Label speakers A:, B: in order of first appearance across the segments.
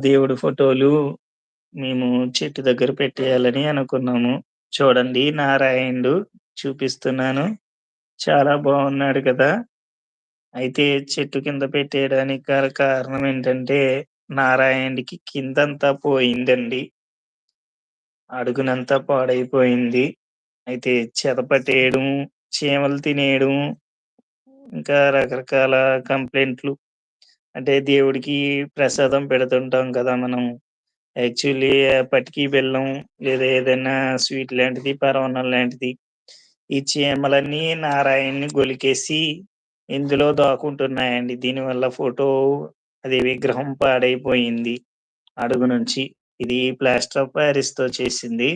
A: దేవుడి ఫోటోలు మేము చెట్టు దగ్గర పెట్టేయాలని అనుకున్నాము. చూడండి నారాయణుడు చూపిస్తున్నాను. చాలా బాగున్నాడు కదా! అయితే చెట్టు కింద పెట్టేయడానికి గల కారణం ఏంటంటే నారాయణుడికి కిందంతా పోయిందండి. అడుగునంతా పాడైపోయింది. అయితే చెదపట్టేయడం, చీమలు తినేయడం ఇంకా రకరకాల కంప్లైంట్లు అంటే దేవుడికి ప్రసాదం పెడుతుంటాం కదా మనం. యాక్చువల్లీ పటికి బెల్లం లేదా ఏదైనా స్వీట్ లాంటిది, పరమాన్నం లాంటిది. ఈ చీమలన్నీ నారాయణ్‌ని గొలికేసి ఇందులో దాక్కుంటున్నాయండి. దీనివల్ల ఫోటో అది విగ్రహం పాడైపోయింది అడుగు నుంచి. ఇది ప్లాస్టర్ ఆఫ్ పారిస్‌తో చేసింది.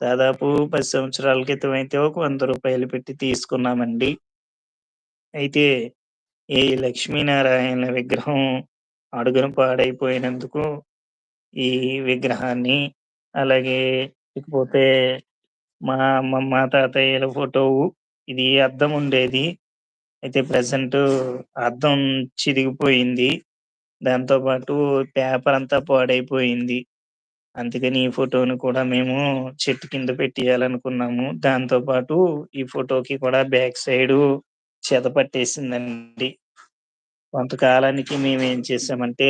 A: దాదాపు 10 సంవత్సరాల క్రితం అయితే ఒక రూ. 100 పెట్టి తీసుకున్నామండి. అయితే ఈ లక్ష్మీనారాయణ విగ్రహం అడుగున పాడైపోయినందుకు ఈ విగ్రహాన్ని అలాగే ఇకపోతే మా అమ్మమ్మ, తాతయ్యల ఫోటో ఇది అద్దం ఉండేది. అయితే ప్రెసెంట్ అద్దం చిరిగిపోయింది. దాంతో పాటు పేపర్ అంతా పాడైపోయింది. అందుకని ఈ ఫోటోని కూడా మేము చెట్టు కింద పెట్టేయాలనుకున్నాము. దాంతో పాటు ఈ ఫోటోకి కూడా బ్యాక్ సైడు చేత పట్టేసిందండి. కొంతకాలానికి ఏం చేసామంటే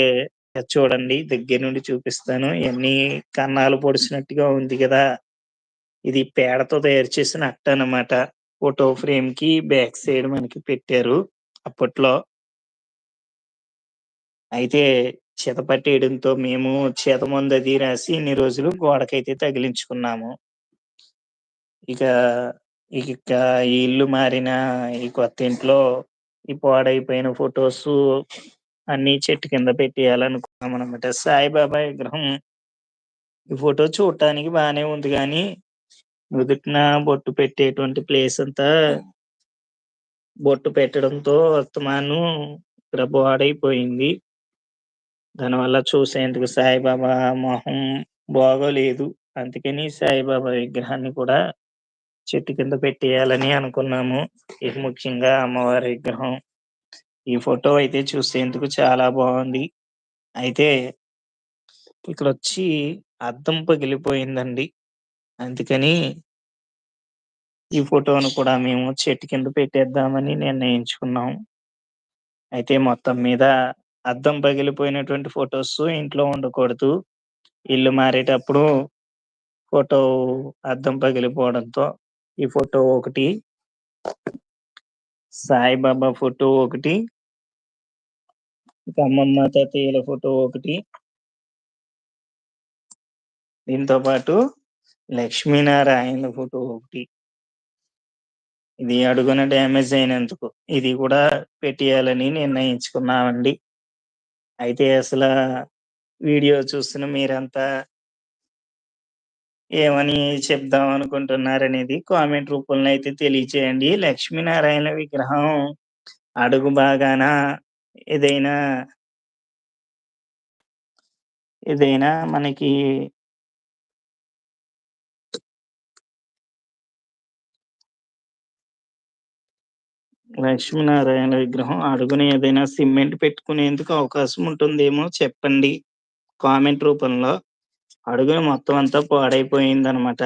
A: చూడండి దగ్గర నుండి చూపిస్తాను. ఇయన్నీ కన్నాలు పొడిచినట్టుగా ఉంది కదా ఇది పేడతో తయారు చేసిన అట్ట అన్నమాట. ఫోటో ఫ్రేమ్కి బ్యాక్ సైడ్ మనకి పెట్టారు అప్పట్లో. అయితే చెద పట్టేయడంతో మేము చేతమందు అది రాసి ఇన్ని రోజులు గోడకైతే తగిలించుకున్నాము. ఇక ఇక ఈ ఇల్లు మారిన ఈ కొత్త ఇంట్లో ఈ పాడైపోయిన ఫొటోస్ అన్ని చెట్టు కింద పెట్టేయాలనుకున్నామనమాట. సాయిబాబా విగ్రహం ఈ ఫోటో చూడటానికి బానే ఉంది కానీ నుదుటిన బొట్టు పెట్టేటువంటి ప్లేస్ అంతా బొట్టు పెట్టడంతో వర్తమానం ఇక్కడ పాడైపోయింది. దానివల్ల చూసేందుకు సాయిబాబా మొహం బాగోలేదు. అందుకని సాయిబాబా విగ్రహాన్ని కూడా చెట్టు కింద పెట్టేయాలని అనుకున్నాము. ఇది ముఖ్యంగా అమ్మవారి విగ్రహం. ఈ ఫోటో అయితే చూసేందుకు చాలా బాగుంది. అయితే ఇక్కడ వచ్చి అద్దం పగిలిపోయిందండి. అందుకని ఈ ఫోటోను కూడా మేము చెట్టు కింద పెట్టేద్దామని నిర్ణయించుకున్నాం. అయితే మొత్తం మీద అద్దం పగిలిపోయినటువంటి ఫోటోస్ ఇంట్లో ఉండకూడదు. ఇల్లు మారేటప్పుడు ఫోటో అద్దం పగిలిపోవడంతో ఈ ఫోటో ఒకటి సాయిబాబా ఫోటో ఒకటి అమ్మమ్మ, తాతయ్యల ఫోటో ఒకటి దీంతో పాటు లక్ష్మీనారాయణ ఫోటో ఒకటి. ఇది అడుగున డ్యామేజ్ అయినందుకు. ఇది కూడా పెట్టేయాలని నిర్ణయించుకున్నామండి. అయితే అసలు వీడియో చూస్తున్న మీరంతా ఏమని చెప్దాం అనుకుంటున్నారనేది కామెంట్ రూపంలో అయితే తెలియచేయండి. లక్ష్మీనారాయణ విగ్రహం అడుగు బాగాన ఏదైనా ఏదైనా మనకి లక్ష్మీనారాయణ విగ్రహం అడుగున ఏదైనా సిమెంట్ పెట్టుకునేందుకు అవకాశం ఉంటుందేమో చెప్పండి. కామెంట్ రూపంలో. అడుగున మొత్తం అంతా పాడైపోయిందనమాట.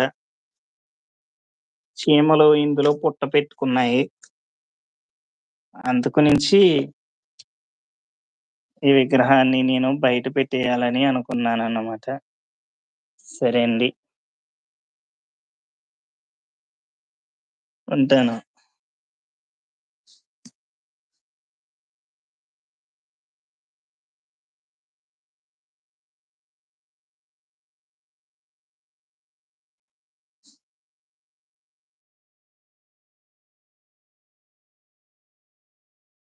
A: చీమలు ఇందులో పుట్ట పెట్టుకున్నాయి. అందుకు నుంచి ఈ విగ్రహాన్ని నేను బయట పెట్టేయాలని అనుకున్నాను అన్నమాట సరే అండి. ఉంటాను.